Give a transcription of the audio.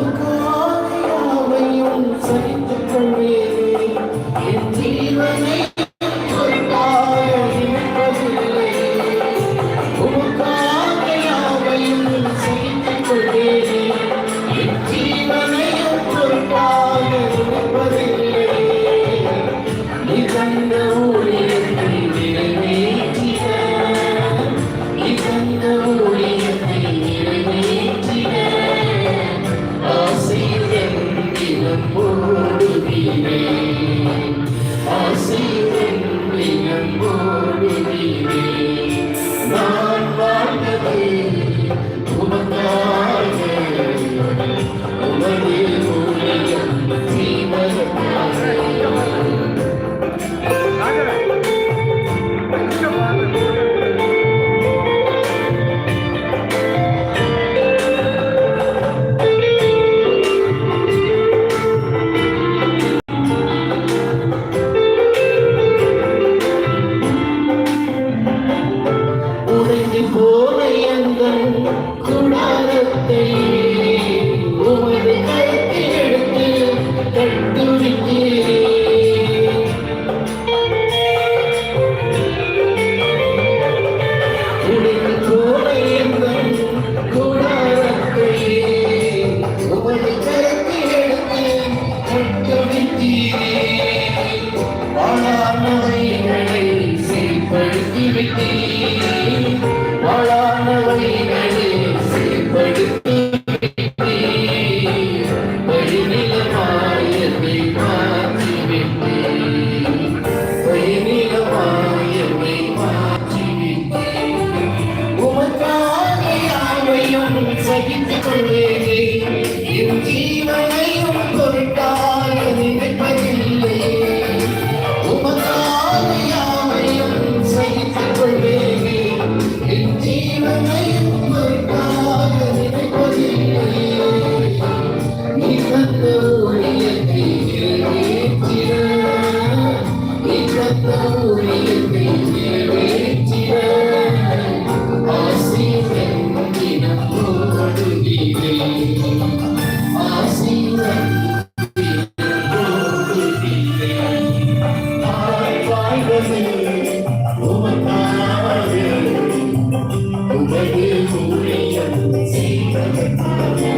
음. வழிநிலமாயத்தை மாற்றி விட்டீர் உமக்காக யாவையும் சகித்துக் கொள்வேனே. Thank